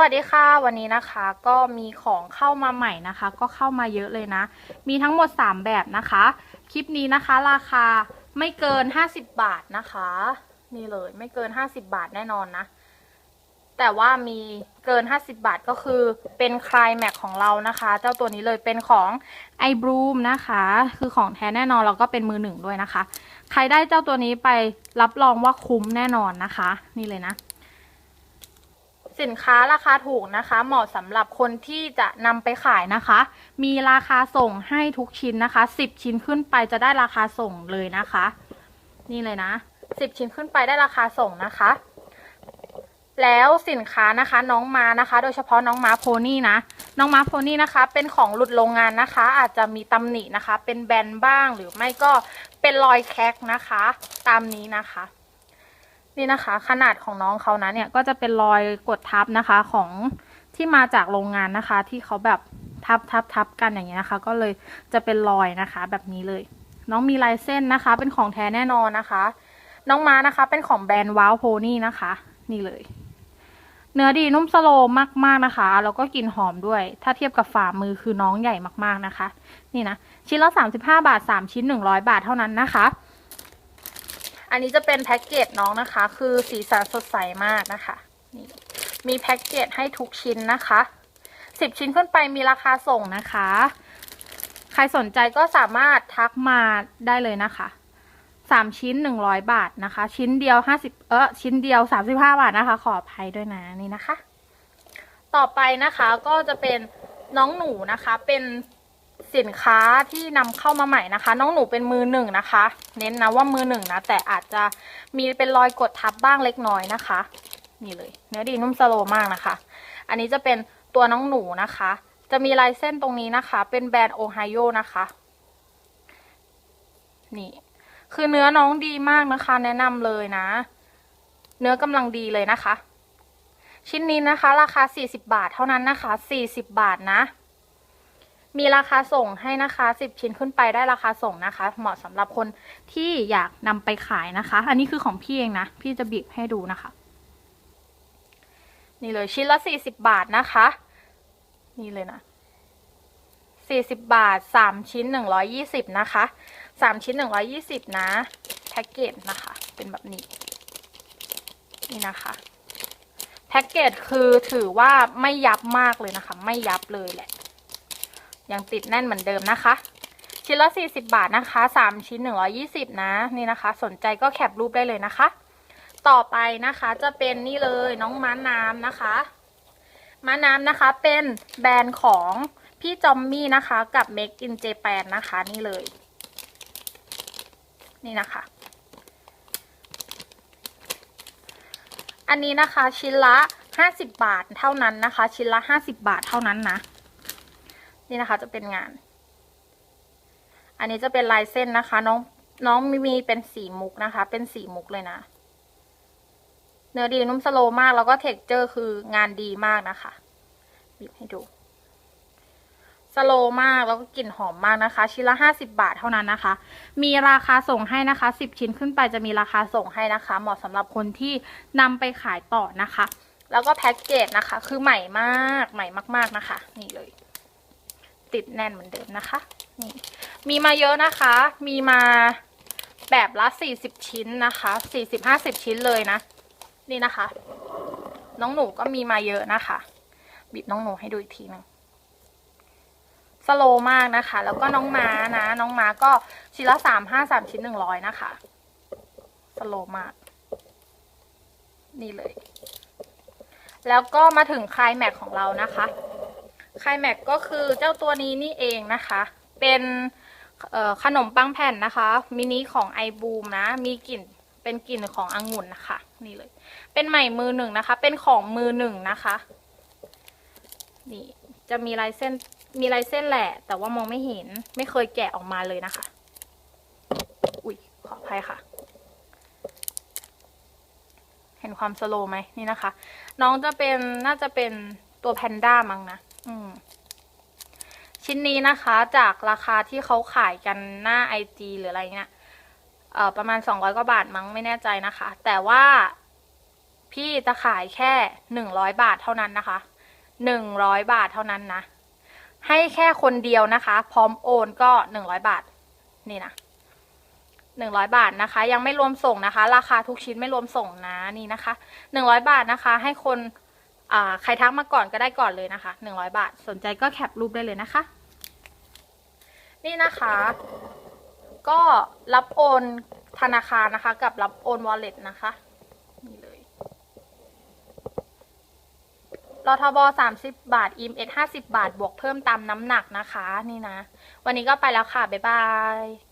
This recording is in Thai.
วัสดีค่ะ วันนี้นะคะก็มีของเข้ามาใหม่นะคะ ก็เข้ามาเยอะเลยนะ มีทั้งหมด 3 แบบนะคะ คลิปนี้นะคะ ราคาไม่เกิน 50 บาทนะคะ นี่เลยไม่เกิน 50 บาทแน่นอนนะ แต่ว่ามีเกิน 50 บาทก็คือเป็นคลายแม็กของเรานะคะ เจ้าตัวนี้เลยเป็นของไอบรูมนะคะ คือของแท้แน่นอนแล้วก็เป็นมือหนึ่งด้วยนะคะ ใครได้เจ้าตัวนี้ไปรับรองว่าคุ้มแน่นอนนะคะ นี่เลยนะ สินค้าราคาถูกนะคะ เหมาะสำหรับคนที่จะนำไปขายนะคะ มีราคาส่งให้ทุกชิ้นนะคะ 10 ชิ้นขึ้นไปจะได้ราคาส่งเลยนะคะ นี่เลยนะ 10 ชิ้นขึ้นไปได้ราคาส่งนะคะ แล้วสินค้านะคะน้องมานะคะ โดยเฉพาะน้องม้าโพนี่นะ น้องม้าโพนี่นะคะ เป็นของหลุดโรงงานนะคะ อาจจะมีตำหนินะคะ เป็นแบนบ้างหรือไม่ก็เป็นรอยแคกนะคะ ตามนี้นะคะ นี่นะคะ ขนาดของน้องเขานะเนี่ยก็จะเป็นรอยกดทับนะคะของที่มาจากโรงงานนะคะ ที่เขาแบบทับทับทับกันอย่างเงี้ยนะคะ ก็เลยจะเป็นรอยนะคะ แบบนี้เลย น้องมีลายเส้นนะคะ เป็นของแท้แน่นอนนะคะ น้องม้านะคะ เป็นของแบรนด์ว้าวโพนี่นะคะ นี่เลย เนื้อดีนุ่มสโลมมากๆนะคะ แล้วก็กลิ่นหอมด้วย ถ้าเทียบกับฝ่ามือคือน้องใหญ่มากๆนะคะ นี่นะชิ้นละ 35 บาท 3 ชิ้น 100 บาทเท่านั้นนะคะ อันนี้จะเป็นแพ็กเกจน้องนะคะ คือสีสันสดใสมากนะคะนี่มีแพ็กเกจให้ทุกชิ้นนะคะสิบชิ้นขึ้นไปมีราคาส่งนะคะ ใครสนใจก็สามารถทักมาได้เลยนะคะสามชิ้นหนึ่งร้อยบาทนะคะ ชิ้นเดียวห้าสิบเออชิ้นเดียวสามสิบห้าบาทนะคะ ขออภัยด้วยนะนี่นะคะ ต่อไปนะคะก็จะเป็นน้องหนูนะคะ เป็น สินค้าที่นำเข้ามาใหม่นะคะ น้องหนูเป็นมือหนึ่งนะคะ เน้นนะว่ามือหนึ่งนะ แต่อาจจะมีเป็นรอยกดทับบ้างเล็กน้อยนะคะ นี่เลยเนื้อดีนุ่มสโลมากนะคะ อันนี้จะเป็นตัวน้องหนูนะคะ จะมีลายเส้นตรงนี้นะคะ เป็นแบรนด์โอไฮโอนะคะ นี่ คือเนื้อน้องดีมากนะคะ แนะนำเลยนะ เนื้อกำลังดีเลยนะคะ ชิ้นนี้นะคะ ราคา 40 บาทเท่านั้นนะคะ 40 บาทนะ มีราคาส่งให้นะคะ 10 ชิ้นขึ้นไปได้ราคาส่งนะคะ เหมาะสำหรับคนที่อยากนำไปขายนะคะ อันนี้คือของพี่เองนะ พี่จะบีบให้ดูนะคะ นี่เลยชิ้นละ 40 บาทนะคะ นี่เลยนะ 40 บาท 3 ชิ้น 120 นะคะ 3 ชิ้น 120 นะแพ็กเกจนะคะ เป็นแบบนี้ นี่นะคะแพ็กเกจคือถือว่าไม่ยับมากเลยนะคะ ไม่ยับเลยแหละ ยังติดแน่นเหมือนเดิมนะคะ ชิ้นละ 40 บาทนะคะ 3 ชิ้น 120 นะ นี่นะคะ สนใจก็แคปรูปได้เลยนะคะ ต่อไปนะคะจะเป็นนี่เลยน้องม้าน้ำนะคะม้าน้ำนะคะเป็นแบรนด์ของพี่จอมมี่นะคะกับ Make in Japan นะคะนี่เลย นี่นะคะ อันนี้นะคะชิ้นละ 50 บาทเท่านั้นนะคะ ชิ้นละ 50 บาทเท่านั้นนะ นี่นะคะจะเป็นงาน อันนี้จะเป็นลายเส้นนะคะ น้องน้องมีมีเป็นสีมุกนะคะ เป็นสีมุกเลยนะ เนื้อดีนุ่มสโลมากแล้วก็เท็กเจอร์คืองานดีมากนะคะบีบให้ดูสโลมากแล้วก็กลิ่นหอมมากนะคะ ชิ้นละห้าสิบาทเท่านั้นนะคะ มีราคาส่งให้นะคะสิบชิ้นขึ้นไปจะมีราคาส่งให้นะคะ เหมาะสำหรับคนที่นำไปขายต่อนะคะ แล้วก็แพ็กเกจนะคะ คือใหม่มากใหม่มาก ๆนะคะ นี่เลย ติดแน่นเหมือนเดิมนะคะนี่มีมาเยอะนะคะ มีมาแบบละสี่สิบชิ้นนะคะสี่สิบห้าสิบชิ้นเลยนะ นี่นะคะ น้องหนูก็มีมาเยอะนะคะ บีบน้องหนูให้ดูอีกทีหนึ่งสโลมากนะคะ แล้วก็น้องม้านะ น้องม้าก็ชิ้นละสามห้าสามชิ้นหนึ่งร้อยนะคะ สโลมาก นี่เลย แล้วก็มาถึงคลายแม็กของเรานะคะ คายแม็กก็คือเจ้าตัวนี้นี่เองนะคะ เป็นขนมปังแผ่นนะคะ มินิของไอบูมนะ มีกลิ่นเป็นกลิ่นขององุ่นนะคะ นี่เลย เป็นใหม่มือหนึ่งนะคะ เป็นของมือหนึ่งนะคะ นี่จะมีลายเส้นมีลายเส้นแหละ แต่ว่ามองไม่เห็นไม่เคยแกะออกมาเลยนะคะ อุ๊ยขออภัยค่ะ เห็นความสโลว์ไหมนี่นะคะ น้องจะเป็นน่าจะเป็นตัวแพนด้ามั้งนะ ชิ้นนี้นะคะจากราคาที่เขาขายกันหน้าไอจีหรืออะไรเงี้ยเอ่อประมาณสองร้อยกว่าบาทมั้งไม่แน่ใจนะคะ แต่ว่าพี่จะขายแค่หนึ่งร้อยบาทเท่านั้นนะคะหนึ่งร้อยบาทเท่านั้นนะ ให้แค่คนเดียวนะคะ พร้อมโอนก็หนึ่งร้อยบาท นี่นะหนึ่งร้อยบาทนะคะ ยังไม่รวมส่งนะคะ ราคาทุกชิ้นไม่รวมส่งนะนี่นะคะหนึ่งร้อยบาทนะคะ ให้คน ใครทักมาก่อนก็ได้ก่อนเลยนะคะหนึ่งร้อยบาท สนใจก็แคปรูปได้เลยนะคะ นี่นะคะ ก็รับโอนธนาคารนะคะ กับรับโอน wallet นะคะนี่เลยรทบสามสิบบาทอิมเอ็ห้าสิบบาท บวกเพิ่มตามน้ำหนักนะคะ นี่นะ วันนี้ก็ไปแล้วค่ะ บ๊ายบาย